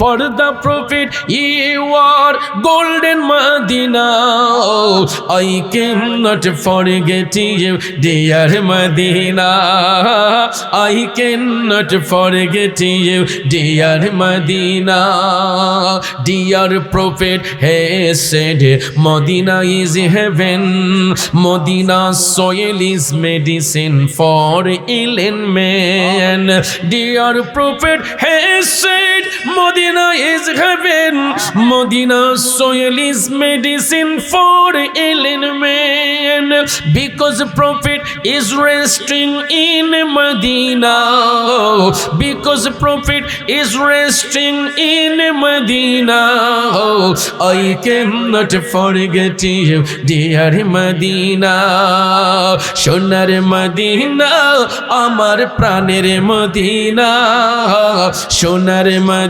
for the prophet you are golden Medina oh, I cannot forget you dear Medina I cannot forget you dear Medina dear prophet has said Medina is heaven. Medina soil is medicine for ill man. Dear prophet has said Medina is heaven Medina soil is medicine for ill man because prophet is resting in Medina because prophet is resting in Medina I cannot forget you dear Medina সোনার Medina আমার প্রাণের Medina সোনার Medina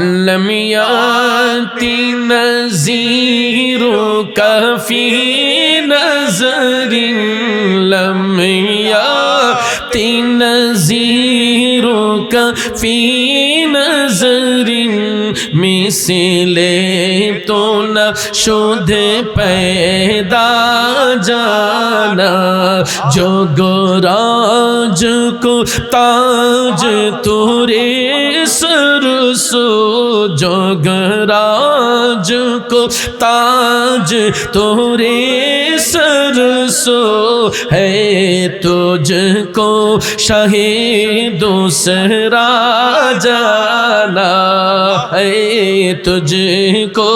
لم يات نذير كفي نظر لم يات نذير كفي نظر মিছিলে তো না শোধে পেদা জানা যোগরাজ কো তাজ তোরে सरसो जोगराज को ताज तोरे सरसो है तुझको शाही दूसरा जाना है तुझको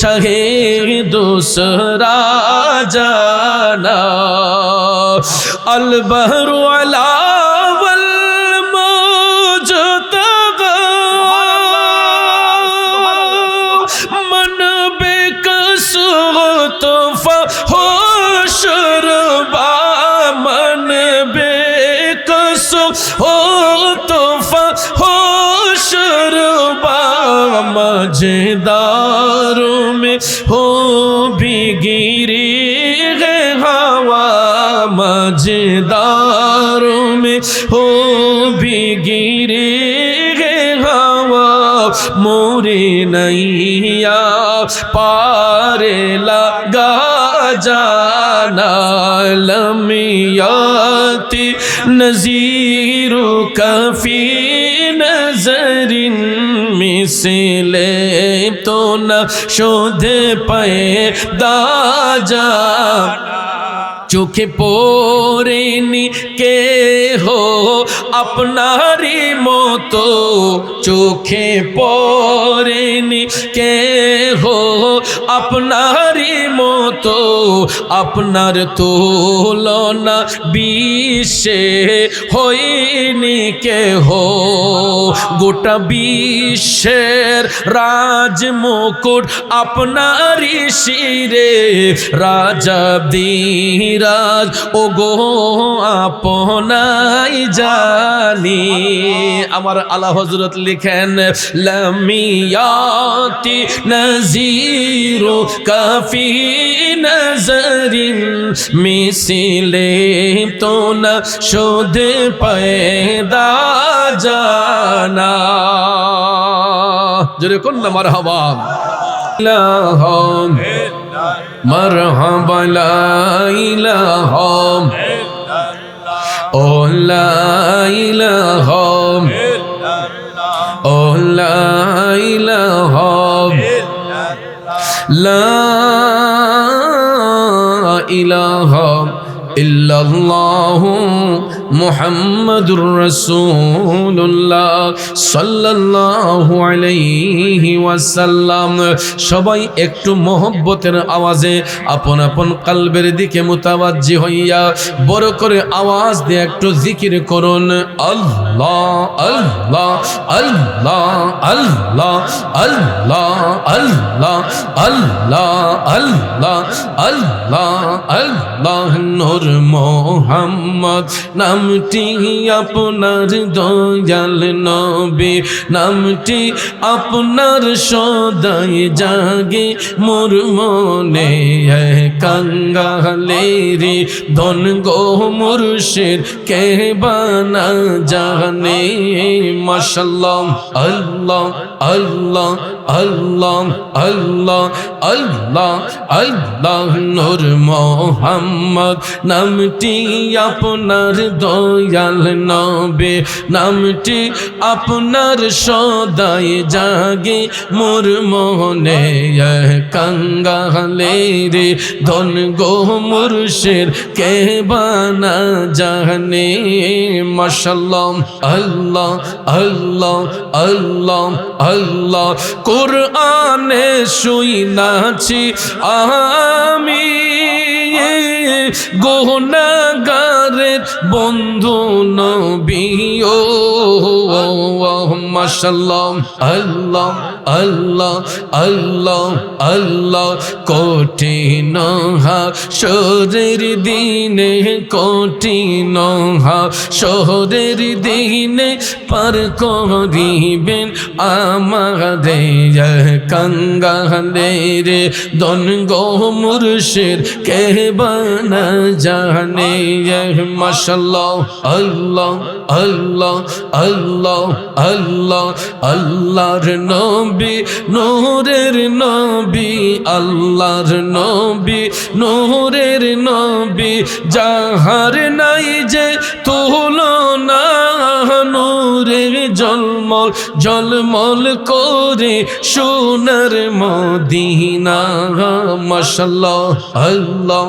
शाही दूसरा जाना अलबहरु अला मजेदारों में हो भी गिरी है हवा मजेदारों में हो भी गिरी है हवा मोरे नैया पारे लगा जाना लमियाती नजीरो कफी नजरिन मिसले না শোধে পায়ে দাজা। চোখে পড়েনি কে হো আপনারই মতো। চোখে পড়েনি কে হো আপনারই মতো আপনার তুলনা বিশ্বে হয়নি কে হো গোটা বিশ্বের রাজ মুকুট আপনারই শিরে, রাজা দিরাজ ও গো আপনাই জানি। আমার আলা হজরত লিখেন, লামিয়াতি নজিরু কাফি নজরিন মিছিলে তো না শোধ পয়দা জানা জোরে কোন না মারহাবা ইলাহম مرحبا لا إله Oh لا إله Oh لا إله لا ইলাহা ইল্লাল্লাহু মুহাম্মাদুর রাসূলুল্লাহ সাল্লাল্লাহু আলাইহি ওয়াসাল্লাম সবাই একটু মোহব্বতের আওয়াজে আপন আপন কালবের দিকে মুতাবাজ্জি হইয়া বড় করে আওয়াজ দিয়ে একটু জিকির করুন আল্লাহ আল্লাহ আল্লাহ আল্লাহ আল্লাহ আল্লাহ আল্লাহ আল্লাহ আল্লাহ আল্লাহ নূর মোহাম্মদ নামটি আপনার দয়াল নবী, নামটি আপনার সদাই জাগে মোর মনে কাঙ্গালেরি। ধন গো মুর্শিদ, কে বানা জানে? মাশাল্লাহ, আল্লাহ আল্লাহ আল্লাহ আল্লাহ আল্লাহ আল্লাহ, নূর মোহাম্মদ। নামটি আপনার দয়াল নবে, নামটি আপনার সদাই জাগে। মোর মোহনে কাঙ্গালে রে ধন গো মুর্শিদ, কে বানা জানে? মাশাল্লাহ, আল্লাহ আল্লাহ আল্লাহ আল্লাহ। কোরআনে শুইনাছি আমি গোহনাগারের বন্ধু নবী ও মাশাল্লাহ আল্লাহ। আল্লাহ আল্লাহ আল্লাহ কঠিন শহরের দিনে কঠিন শহরের দিনে পার করিবেন আমাদের কঙ্গালে দন গো মুর্শিদ, কে বানা জানে? মাশাল্লাহ আল্লাহ আল্লাহ আল্লাহ আল্লাহ, আল্লাহর নবী নূরের নবী, আল্লাহর নবী, নূরের নবী, যাহার নাই যে তুলনা নূরে জলমল জলমল করে সোনার মদিনা মাশাল্লাহ আল্লাহ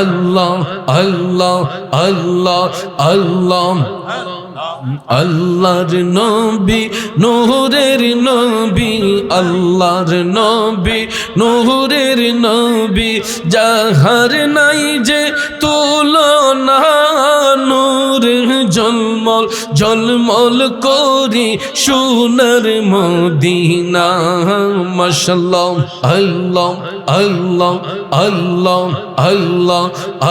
আল্লাহ আল্লাহ আল্লাহ আল্লাহ। আল্লাহর নবী নহরের নবী আল্লাহর নবী নহরের নবী যাহার নাই যে তুলনা জলমল জলমল করি সোনার মদিনা। মাশাল্লাহ, আল্লাহ আল্লাহ আল্লাহ আল্লাহ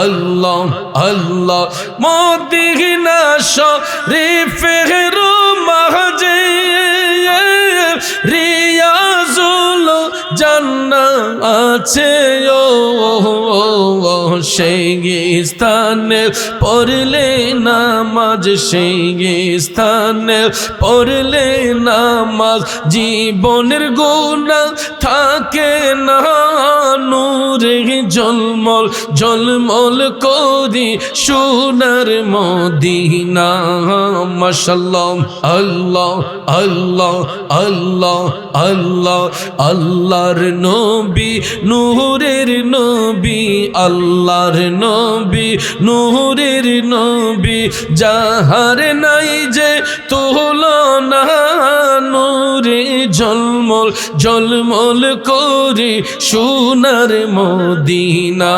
আল্লাহ আল্লাহ। মদিনা শরীফের মাঝে রিয়াজুল জান্না আছে, ও সেই স্থানে। পড়লে নামাজ, সেই স্থানে। পড়লে নামাজ, জীবনের গুণা থাকে না। নূরে জলমল জলমল করি সোনার মদিনা। মাশাল্লাহ আল্লাহ আল্লাহ আল্লাহ আল্লাহ। আল্লাহর নবী, নূরের নবী, আল্লাহর নবী, নূরের নবী, যাহার নাই যে তোল না নূরে জলমল জলমল করে সোনার মদিনা।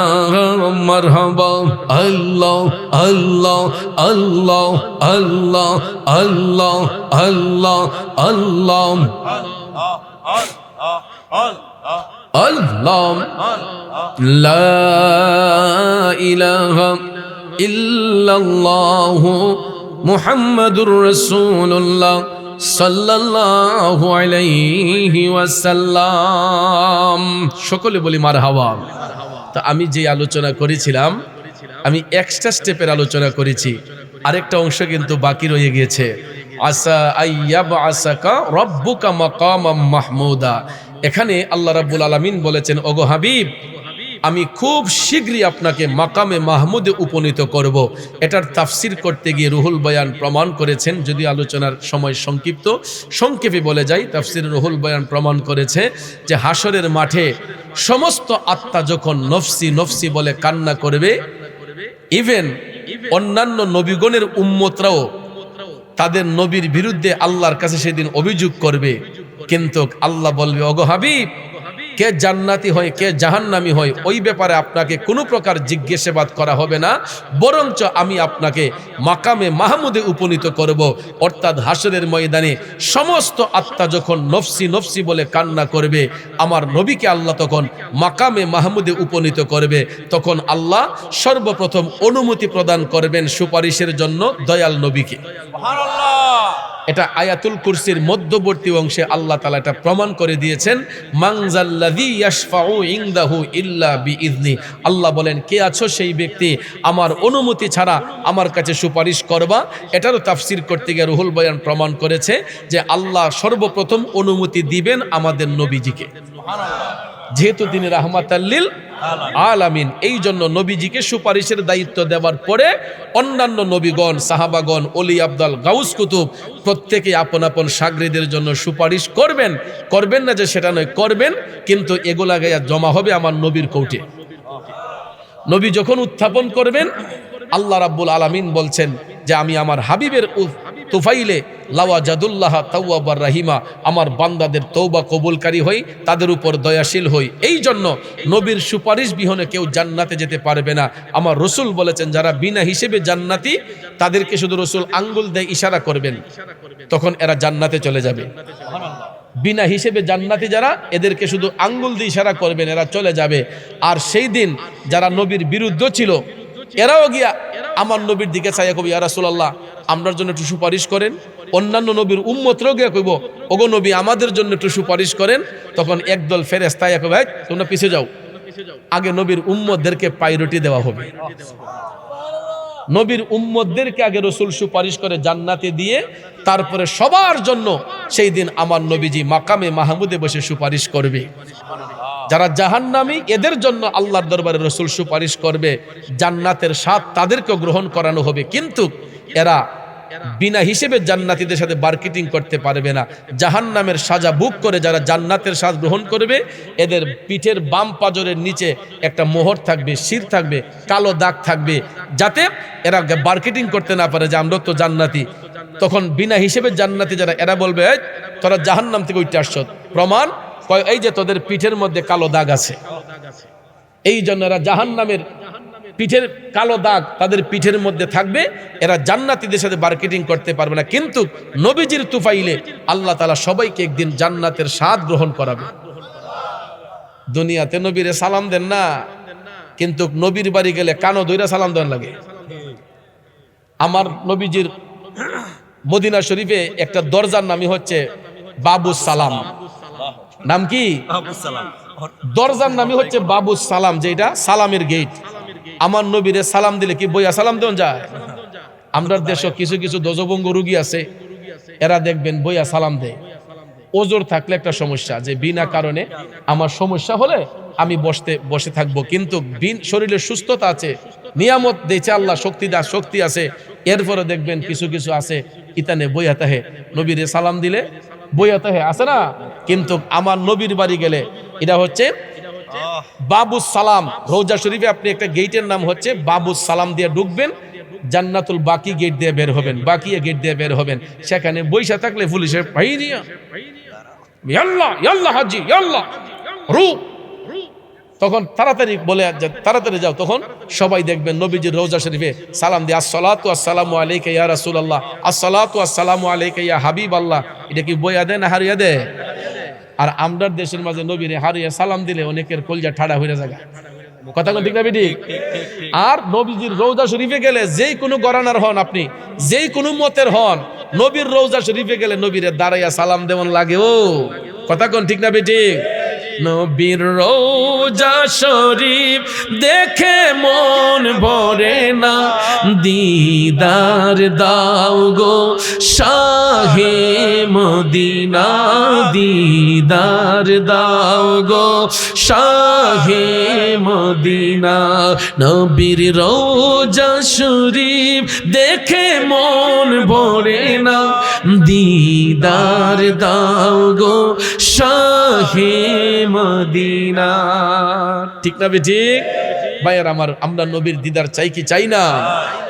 মারহাবা আল্লাহ আল্লাহ আল্লাহ আল্লাহ আল্লাহ আল্লাহ। আল্লাহ আল্লাহ। লা ইলাহা ইল্লাল্লাহু মুহাম্মাদুর রাসূলুল্লাহ সাল্লাল্লাহু আলাইহি ওয়াসাল্লাম। সকলে বলি মারহাবা। তো আমি যে আলোচনা করেছিলাম, আমি এক্সট্রা স্টেপের আলোচনা করেছি। আরেকটা অংশ কিন্তু বাকি রয়ে গিয়েছে আসা আইয়াব আসাকা রব্বুকা মাকামাম মাহমুদা। এখানে আল্লাহ রাব্বুল আলামিন বলেছেন, ওগো হাবিব, আমি খুব শীঘ্রই আপনাকে মাকামে মাহমুদে উপনীত করব। এটার তাফসির করতে গিয়ে রুহুল বয়ান প্রমাণ করেছেন, যদি আলোচনার সময় সংক্ষিপ্ত, সংক্ষেপে বলে যাই, তাফসির রুহুল বয়ান প্রমাণ করেছে যে হাসরের মাঠে সমস্ত আত্মা যখন নফসি নফসি বলে কান্না করবে ইভেন অন্যান্য নবীগণের উম্মতরাও তাদের নবীর বিরুদ্ধে আল্লাহর কাছে সেদিন অভিযোগ করবে। কিন্তু আল্লাহ বলবে অগো হাবিব, কে জান্নাতি হয়, কে জাহান্নামি হয়, ওই ব্যাপারে আপনাকে কোনো প্রকার জিজ্ঞাসাবাদ করা হবে না। বরঞ্চ আমি আপনাকে মাকামে মাহমুদে উপনীত করব। অর্থাৎ হাসরের ময়দানে সমস্ত আত্মা যখন নফসি নফসি বলে কান্না করবে, আমার নবীকে আল্লাহ তখন মাকামে মাহমুদে উপনীত করবে। তখন আল্লাহ সর্বপ্রথম অনুমতি প্রদান করবেন সুপারিশের জন্য দয়াল নবীকে। এটা আয়াতুল কুরসির মধ্যবর্তী অংশে আল্লাহ তালা এটা প্রমাণ করে দিয়েছেন ইল্লা আল্লাহ বলেন, কে আছো সেই ব্যক্তি? আমার অনুমতি ছাড়া আমার কাছে সুপারিশ করবা। এটারও তাফসির করতে গিয়ে রুহুল বয়ান প্রমাণ করেছে যে আল্লাহ সর্বপ্রথম অনুমতি দিবেন আমাদের নবীজিকে। যেহেতু তিনি রাহমাতাল্লিল আলামিন, এই জন্য নবীজিকে সুপারিশের দায়িত্ব দেওয়ার পরে অন্যান্য নবীগণ, সাহাবাগণ অলি আব্দাল গাউস কুতুব, প্রত্যেকে আপন আপন সাগরিদের জন্য সুপারিশ করবেন। করবেন না যে সেটা নয়, করবেন, কিন্তু এগুলা গায়া জমা হবে আমার নবীর কৌটে। নবী যখন উত্থাপন করবেন, আল্লাহ রাব্বুল আলামিন বলছেন যে, আমি আমার হাবিবের তুফাইলে, লাওয়া জাদুল্লাহ তাওয়াবার রাহিমা, আমার বান্দাদের তৌবা কবুলকারী হই, তাদের উপর দয়াশীল হই। এই জন্য নবীর সুপারিশ বিহনে কেউ জান্নাতে যেতে পারবে না। আমার রসুল বলেছেন, যারা বিনা হিসেবে জান্নাতি, তাদেরকে শুধু রসুল আঙ্গুল দেয় ইশারা করবেন। তখন এরা জান্নাতে চলে যাবে। বিনা হিসেবে জান্নাতি যারা, এদেরকে শুধু আঙ্গুল দিয়ে ইশারা করবেন, এরা চলে যাবে। আর সেই দিন যারা নবীর বিরুদ্ধ ছিল, এরাও গিয়া আমার নবীর দিকে চাইয়া কবি ইয়া রাসূলুল্লাহ আমরার জন্য একটু সুপারিশ করেন। অন্যান্য নবীর উম্মতরাও গিয়া কইব ওগো নবী আমাদের জন্য একটু সুপারিশ করেন। তখন একদল ফেরেস্তা কবে "এই, তোমরা পিছিয়ে যাও। আগে নবীর উম্মতদেরকে পাইরটি দেওয়া হবে। নবীর উম্মতদেরকে আগে রসুল সুপারিশ করে জান্নাতে দিয়ে তারপরে সবার জন্য সেই দিন আমার নবীজি মাকামে মাহমুদে বসে সুপারিশ করবে। যারা জাহান্নামী এদের জন্য আল্লাহর দরবারে রসুল সুপারিশ করবে জান্নাতের স্বাদ তাদেরকে গ্রহণ করানো হবে। কিন্তু এরা বিনা হিসেবে জান্নাতীদের সাথে মার্কেটিং করতে পারবে না। জাহান্নামের সাজা বুক করে যারা জান্নাতের স্বাদ গ্রহণ করবে এদের পিঠের বাম পাজরের নিচে একটা মোহর থাকবে শির থাকবে কালো দাগ থাকবে যাতে এরা মার্কেটিং করতে না পারে যে আমরা তো জান্নাতি। তখন বিনা হিসেবে জান্নাতি যারা এরা বলবে "এই, তোরা জাহান্নাম থেকে উঠতে আসছ। প্রমাণ কয়, এই যে তোদের পিঠের মধ্যে কালো দাগ আছে। এই জন্য এরা জাহান নামের পিঠের কালো দাগ তাদের পিঠের মধ্যে থাকবে। এরা জান্নাতীদের সাথে মার্কেটিং করতে পারবে না। কিন্তু নবীজির তুফাইলে আল্লাহ তালা সবাইকে একদিন জান্নাতের স্বাদ গ্রহণ করাবে। দুনিয়াতে নবীরে সালাম দেন না। কিন্তু নবীর বাড়ি গেলে কানো দইরা সালাম দেন লাগে। আমার নবীজির মদিনা শরীফে একটা দরজার নামই হচ্ছে বাবু সালাম। নাম কি? দরজার নামই হচ্ছে বাবু সালাম যেটা সালামের গেট। আমার নবীরে সালাম দিলে কি বইয়া সালাম দেন যায়? আমরা দেশে কিছু কিছু দজবঙ্গ রুগী আছে এরা দেখবেন বইয়া সালাম দেয়। ওজোর থাকলে একটা সমস্যা যে বিনা কারণে আমার সমস্যা হলে আমি বসতে বসে থাকব। কিন্তু বিন শরীরে সুস্থতা আছে নিয়ামত দিয়েছে আল্লাহ শক্তি দা শক্তি আছে। এরপরে দেখবেন কিছু কিছু আছে ইতানে বইয়াতে তাহে নবীরে সালাম দিলে বইয়াতে হে আছে না? কিন্তু আমার নবীর বাড়ি গেলে এটা হচ্ছে বাবু সালাম রোজা শরীফে আপনি একটা গেটের নাম হচ্ছে বাবু সালাম দিয়ে ঢুকবেন জান্নাতুল বাকি গেট দিয়ে বের হবেন বাকি গেট দিয়ে বের হবেন। সেখানে বৈশা থাকলে পুলিশের পাই দিয়া ইয়াল্লাহ ইয়াল্লাহ হাজি ইয়াল্লাহ। রু তখন তাড়াতাড়ি বলে তাড়াতাড়ি যাও। তখন সবাই দেখবেন নবীজির রোজা শরীফে সালাম দিয়ে, আসসালাতু আসসালামু আলাইকা ইয়া রাসূলুল্লাহ, আসসালাতু আসসালামু আলাইকা ইয়া হাবিব আল্লাহ এটা কি বইয়া দেয় না হারিয়া দেয়? আর আমরার দেশের মাঝে নবীরে হারিয়ে সালাম দিলে অনেকের কলজা ঠাড়া হয়ে যায়। কথা ঠিক না বেটি আর নবীজির রৌজা শরীফে গেলে যেই কোনো গরানার হন আপনি যেই কোনো মতের হন, নবীর রৌজা শরীফে গেলে নবীরে দাঁড়াইয়া সালাম দেওয়ান লাগে ও। কথা কোন ঠিক না বেটি নবীর রোজা শরীফ দেখে মন ভরে না। দিদার দাও গো শাহে মদিনা দিদার দাও গো শাহে মদিনা। নবীর রোজা শরীফ দেখে মন ভরে না। দিদার দাও গো শাহে মদিনা। ঠিক না বে ভাইয়ার আমার, আমরা নবীর দিদার চাই কি চাই না?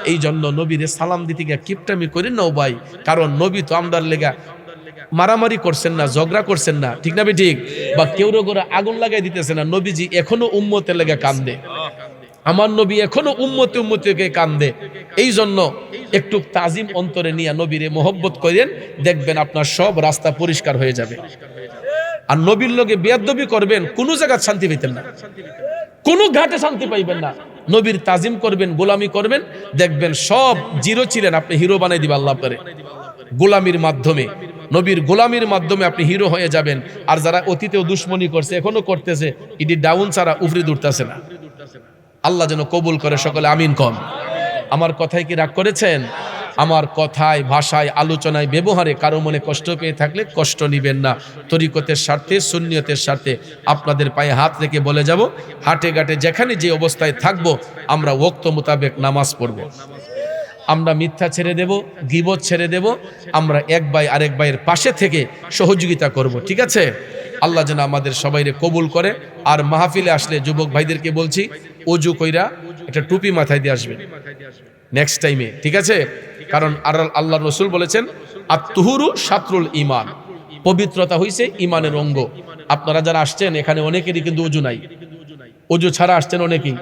এই জন্য নবীরে সালাম দিতে গিয়ে কিপটামি করি নাও ভাই। কারণ নবী তো আমদার লেগা মারামারি করছেন না, ঝগড়া করছেন না, ঠিক না ঠিক বা কেউ করে আগুন লাগাই দিতেছে না, নবীজি এখনও উম্মতের লেগে কান্দে। আমার নবী এখনও উম্মতে উম্মতিকে কান্দে। এই জন্য একটু তাজিম অন্তরে নিয়ে নবীরে মোহব্বত করেন, দেখবেন আপনার সব রাস্তা পরিষ্কার হয়ে যাবে। আর নবীর লোকে বেয়াদবি করবেন, কোনো জায়গায় শান্তি পেতেন না। কোনো ঘাটে শান্তি পাইবেন না। নবীর তাজিম করবেন, গোলামি করবেন, দেখবেন সব জিরো ছিলেন, আপনি হিরো বানাই দিবেন, আল্লাহ করে। গোলামির মাধ্যমে। নবীর গোলামির মাধ্যমে আপনি হিরো হয়ে যাবেন। আর যারা অতীতেও দুশ্মনী করছে, এখনও করতেছে ইডি ডাউন ছাড়া উফরি দুটতেছে না। আল্লাহ যেন কবুল করে সকলে, আমিন কম। আমার কথায় কি রাগ করেছেন? আমার কথায়, ভাষায়, আলোচনায়, ব্যবহারে কারও মনে কষ্ট পেয়ে থাকলে কষ্ট নিবেন না। তরিকতের স্বার্থে, সুন্নিয়তের স্বার্থে আপনাদের পায়ে হাত রেখে বলে যাব, হাটে ঘাটে যেখানে যে অবস্থায় থাকব, আমরা ওক্ত মোতাবেক নামাজ পড়ব। আমরা মিথ্যা ছেড়ে দেব, গিবত ছেড়ে দেব, আমরা এক ভাই আরেক ভাইয়ের পাশে থেকে সহযোগিতা করব, ঠিক আছে? আল্লাহ যেন আমাদের সবাইরে কবুল করে। আর মাহফিলে আসলে যুবক ভাইদেরকে বলছি, অজু কইরা একটা টুপি মাথায় দিয়ে আসবেন নেক্সট টাইমে ঠিক আছে? কারণ আর আল্লাহ রসুল বলেছেন আর তুহুরু সাতরুল ইমান পবিত্রতা হইছে ইমানের অঙ্গ। আপনারা যারা আসছেন, এখানে অনেকেরই কিন্তু অজু নাই। অজু ছাড়া আসছেন অনেকেই।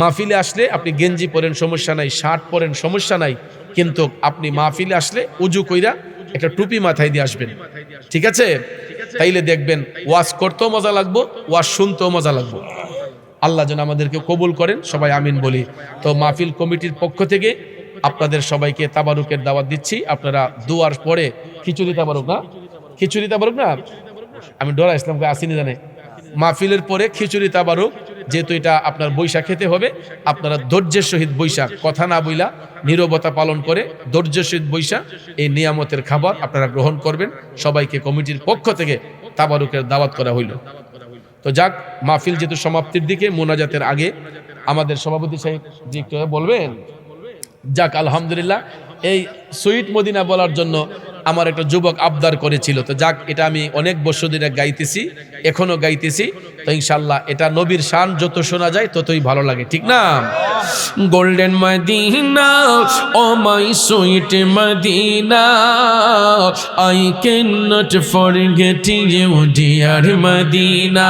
মাহফিলে আসলে আপনি গেঞ্জি পরেন, সমস্যা নাই, শার্ট পরেন, সমস্যা নাই, কিন্তু আপনি মাহফিলে আসলে উজু কইরা একটা টুপি মাথায় দিয়ে আসবেন। ঠিক আছে? তাইলে দেখবেন ওয়াশ করতেও মজা লাগবো ওয়াশ শুনতেও মজা লাগবো। আল্লাহ যেন আমাদেরকে কবুল করেন, সবাই আমিন বলি। তো মাহফিল কমিটির পক্ষ থেকে আপনাদের সবাইকে তাবারুকের দাওয়াত দিচ্ছি। আপনারা দুয়ার পরে খিচুড়ি তাবারুক না? খিচুড়ি তাবারুক না? আমি ডরা ইসলামকে আসিনি জানে। মাহফিলের পরে খিচুড়ি তাবারুক যেহেতু এটা আপনার বৈশাখ খেতে হবে, আপনারা ধৈর্যের সহিত বৈশাখ, কথা না বইলা নীরবতা পালন করে ধৈর্যের সহিত বৈশাখ এই নিয়ামতের খাবার আপনারা গ্রহণ করবেন। সবাইকে কমিটির পক্ষ থেকে তাবারুকের দাওয়াত করা হইল। তো যাক, মাহফিল যেহেতু সমাপ্তির দিকে, মোনাজাতের আগে আমাদের সভাপতি সাহেব যে বলবেন? যাক, আলহামদুলিল্লাহ, এই সুইট মদিনা বলার জন্য আমার একটা যুবক আবদার করেছিল। তো যাক, এটা আমি অনেক বছর ধরে গাইতেছি, এখনও গাইতেছি। তো ইনশাল্লাহ এটা নবীর শান, যত শোনা যায় ততই ভালো লাগে, ঠিক না? Golden Medina oh my sweet Medina I can not forget you dear Medina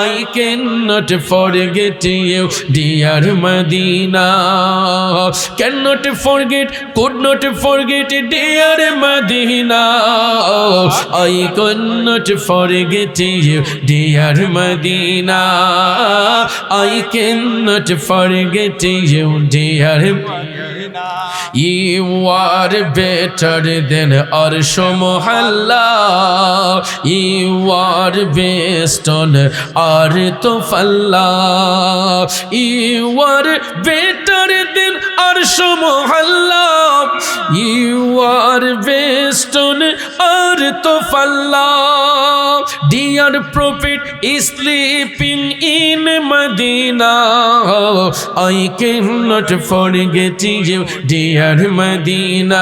I can not forget you dear Medina can not forget could not forget dear Medina I can not forget you dear Medina I can not forget you, dear. You are better than Arsh Mohalla. You are best on Earth of. You are better than Arsh Mohalla. You are best on Earth of. Dear Prophet is sleeping in Medina. I cannot forget you, dear Medina.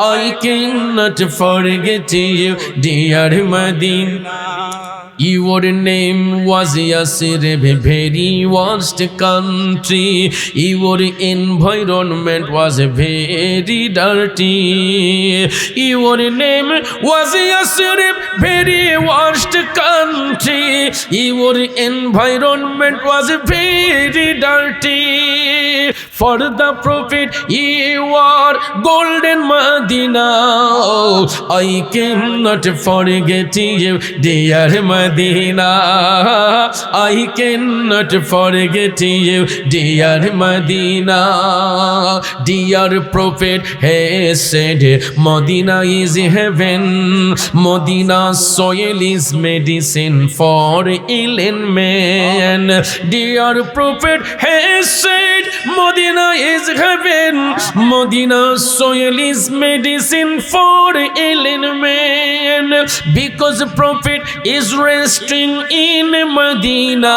I cannot forget you, dear Medina. Your name was Yasir, very vast country. Your environment was very dirty. Your name was Yasir, very vast country. Your environment was very dirty. For the Prophet, you are golden Medina. I cannot forget you, dear Medina. I cannot forget you, dear Medina. Dear Prophet has said, Medina is heaven. Medina's soil is medicine for ill man. Dear Prophet has said, Medina is heaven. Medina soil is medicine for ailing men. Because Prophet is resting in Medina.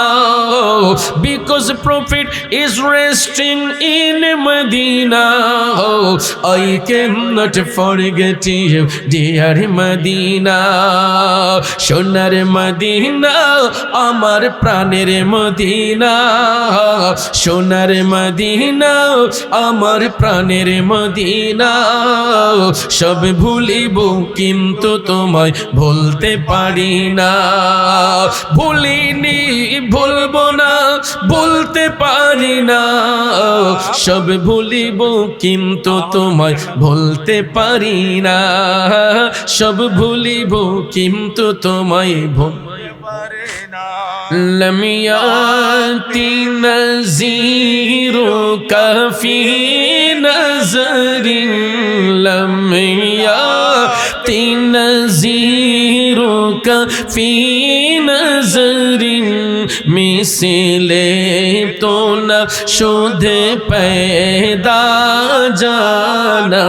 Because Prophet is resting in Medina. I cannot forget you, dear Medina. সোনার Medina আমার প্রাণের Medina সোনার Medina আমার প্রাণের Medina সব ভুলিব কিন্তু তোমায় ভুলতে পারি না ভুলিনি ভুলবো না ভুলতে পারি না সব ভুলিব কিন্তু তোমায় ভুলতে পারি না সব ভুলিব কিন্তু তোমায় ভুল لم يأتي نذيرك في نظر لم يأتي نذيرك في نظر মিছিলে তো না শোধে পেদা জানা।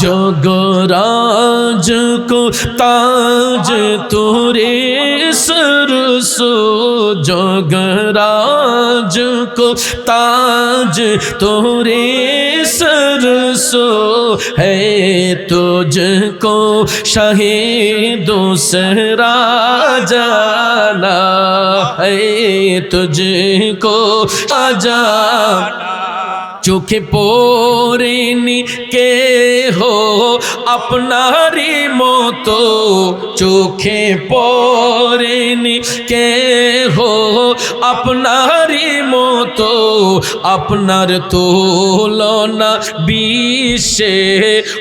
যোগরাজ কো তাজ তোরে সরসো। যোগরাজ কো তাজ তোরে সরসো। হে তুঝ কো শাহে দোসরা জানা। হে तुझको आजा চোখে পড়েনি কে হো আপনারই মতো চোখে পড়েনি কে হো আপনারই মতো আপনার তুলনা বিশ্বে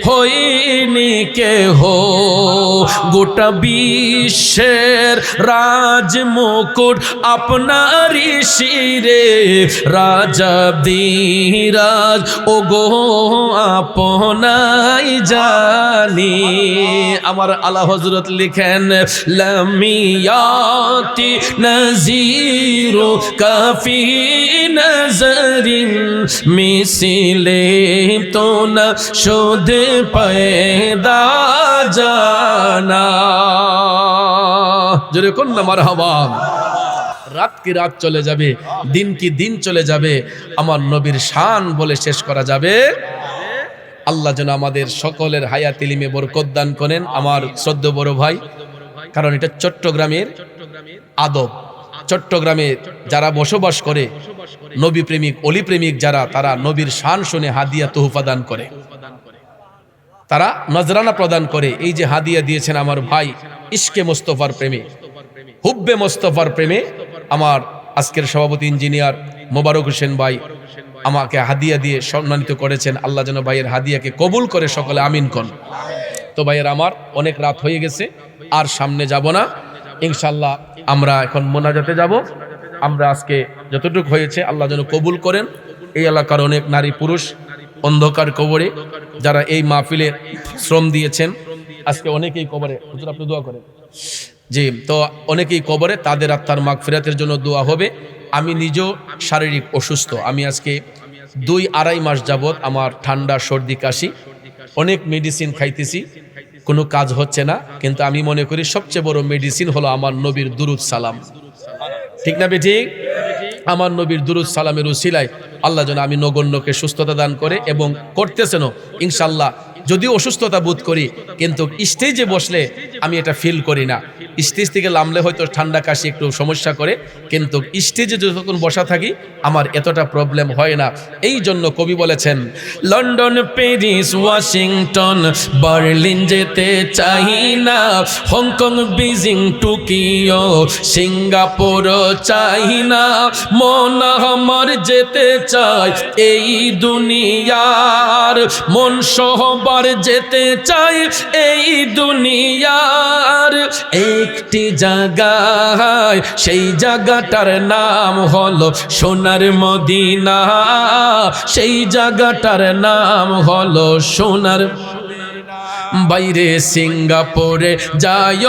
হয়নি কে হো গোটা বিশ্বের রাজ মুকুট শিরে রাজা দিরাজ ও গো আপনাই জানি। আমার আলা হজরত লিখেন, লামিয়াতি নজিরু কাফি নজরিন মিছিলে তো না শোধ পয়দা জানা। জোরে কোন না মারহাবা। রাত কি রাত চলে যাবে দিন কি দিন চলে যাবে। আমার নবীর শান বলে শেষ করা যাবে। আল্লাহ যেন আমাদের সকলের হায়াত ইলিমে বরকত দান করেন আমার শ্রদ্ধ বড় ভাই। কারণ এটা চট্টগ্রামের আদব। চট্টগ্রামে যারা বসবাস করে, নবী প্রেমিক, অলি প্রেমিক যারা, তারা নবীর শান শুনে হাদিয়া তোহফা দান করে। তারা নজরানা প্রদান করে, এই যে হাদিয়া দিয়েছেন আমার ভাই ইস্কে মোস্তফার প্রেমে, হুব্বে মোস্তফার প্রেমে আমার আজকের সভাপতি ইঞ্জিনিয়ার মোবারক হোসেন ভাই আমাকে হাদিয়া দিয়ে সম্মানিত করেছেন। আল্লাহ যেন ভাইয়ের হাদিয়াকে কবুল করে সকলে আমিন কন। তো ভাইয়ের আমার অনেক রাত হয়ে গেছে, আর সামনে যাব না। ইনশাল্লাহ আমরা এখন মোনাজাতে যাব। আমরা আজকে যতটুকু হয়েছে আল্লাহ যেন কবুল করেন। এই এলাকার অনেক নারী পুরুষ অন্ধকার কবরে যারা এই মাহফিলে শ্রম দিয়েছেন। আজকে অনেকেই কবরে। আপনি দোয়া করেন। জি, তো অনেকেই কবরে, তাদের আত্মার মাগ ফেরাতের জন্য দোয়া হবে। আমি নিজেও শারীরিক অসুস্থ। আমি আজকে দুই আড়াই মাস যাবৎ আমার ঠান্ডা, সর্দি, কাশি, অনেক মেডিসিন খাইতেছি। কোনো কাজ হচ্ছে না, কিন্তু আমি মনে করি সবচেয়ে বড় মেডিসিন হলো আমার নবীর দুরুদ সালাম। ঠিক না বেঠিক? আমার নবীর দুরুদ সালামের উসিলায় আল্লাহ যেন আমি নগণ্যকে সুস্থতা দান করে এবং করতেছেনও ইনশাল্লাহ যদিও অসুস্থতা বোধ করি, কিন্তু স্টেজে বসলে আমি এটা ফিল করি না। স্টেজ থেকে নামলে হয়তো ঠান্ডা কাশি একটু সমস্যা করে, কিন্তু স্টেজে যতক্ষণ বসা থাকি, আমার এতটা প্রবলেম হয় না। এই জন্য কবি বলেছেন, লন্ডন, প্যারিস, ওয়াশিংটন, বার্লিন যেতে চাই না। হংকং বেজিং টোকিও, সিঙ্গাপুর চাই না। মন আমার যেতে চাই এই দুনিয়ার। মন সহবার যেতে চাই এই দুনিয়ার। একটি জায়গায় সেই জায়গাটার নাম হলো সোনার মদিনা। সেই জায়গাটার নাম হলো সোনার বাইরে সিঙ্গাপুরে যায়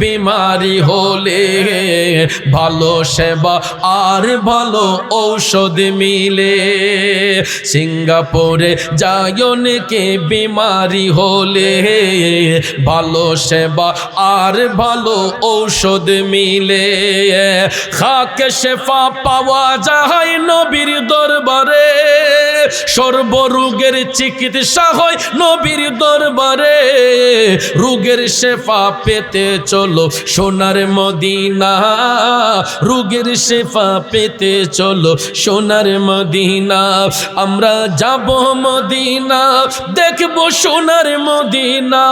বিমারি হলে ভালো সেবা আর ভালো ঔষধ মিলে। সিঙ্গাপুরে যায় বিমারি হলে ভালো সেবা আর ভালো ঔষধ মিলে। খাকে শেফা পাওয়া যায় নবীর দরবারে, সর্বরোগের চিকিৎসা হয় নবীর দরবারে। রোগের শেফা পেতে চলো সোনার মদিনা। রোগের শেফা পেতে চলো সোনার মদিনা। আমরা যাব মদিনা, দেখব সোনার মদিনা।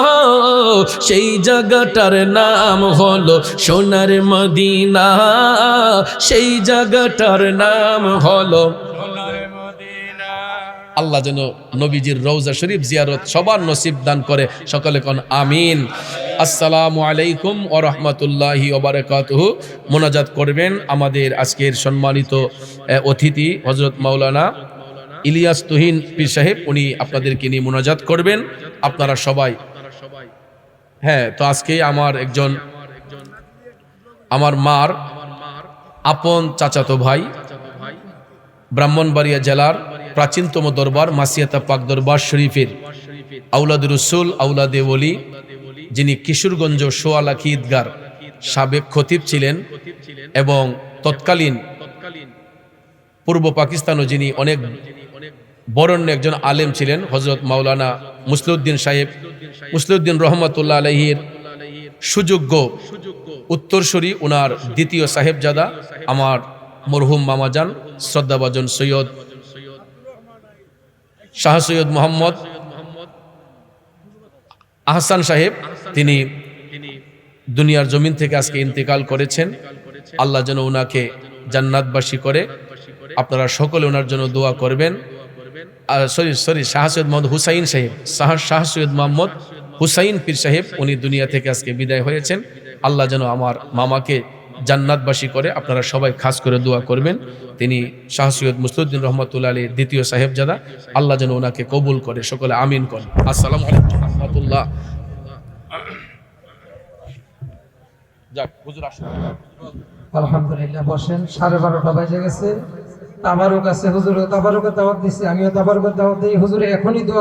সেই জায়গাটার নাম হলো সোনার মদিনা। সেই জায়গাটার নাম হলো আল্লাহ যেন নবীজির রৌজা শরীফ জিয়ারত সবার নসিব দান করে সকলে কোন আমিন। আসসালামু আলাইকুম ও রহমতুল্লাহি ওবরাকাতুহু মোনাজাত করবেন আমাদের আজকের সম্মানিত অতিথি হজরত মাওলানা ইলিয়াস তুহিন পীর সাহেব, উনি আপনাদেরকে নিয়ে মোনাজাত করবেন। আপনারা সবাই হ্যাঁ তো আজকে আমার একজন, আমার মার, আপন চাচাতো ভাই, ব্রাহ্মণবাড়িয়া জেলার প্রাচীনতম দরবার, মাসিয়াতা পাক দরবার শরীফের আউলাদ রসুল আউলাদে ওলি, যিনি কিশোরগঞ্জ সোয়ালাকি ঈদগার সাবেক খতিব ছিলেন এবং তৎকালীন পূর্ব পাকিস্তানও যিনি অনেক বরণ্য একজন আলেম ছিলেন হজরত মাওলানা মুসলিউদ্দিন সাহেব। মুসলিউদ্দিন রহমতুল্লাহ আলহির সুযোগ্য উত্তরসূরি ওনার দ্বিতীয় সাহেবজাদা, আমার মরহুম মামাজান শ্রদ্ধাভাজন সৈয়দ শাহ সৈয়দ মোহাম্মদ আহসান সাহেব, তিনি দুনিয়ার জমিন থেকে আজকে ইন্তেকাল করেছেন। আল্লাহ যেন ওনাকে জান্নাতবাসী করে। আপনারা সকলে ওনার জন্য দোয়া করবেন। সরি সরি, শাহ সৈয়দ মোহাম্মদ হুসাইন সাহেব, শাহ শাহ সৈয়দ মোহাম্মদ হুসাইন পীর সাহেব, উনি দুনিয়া থেকে আজকে বিদায় হয়েছেন। আল্লাহ যেন আমার মামাকে জান্নাতবাসী করে। আপনারা সবাই খাস করে দোয়া করবেন। তিনি শাহ সৈয়দ মুসলুদ্দিন রহমতুল্লাহ আলীর দ্বিতীয় সাহেবজাদা। আল্লাহ যেন ওনাকে কবুল করে, সকলে আমিন করেন। আসসালামু আলাইকুম রহমতুল্লাহ। আলহামদুলিল্লাহ, বসেন। সাড়ে বারোটা গেছে। আছে হুজুর দাওয়াত আমিও দাওয়াত দিই। হুজুরে এখনই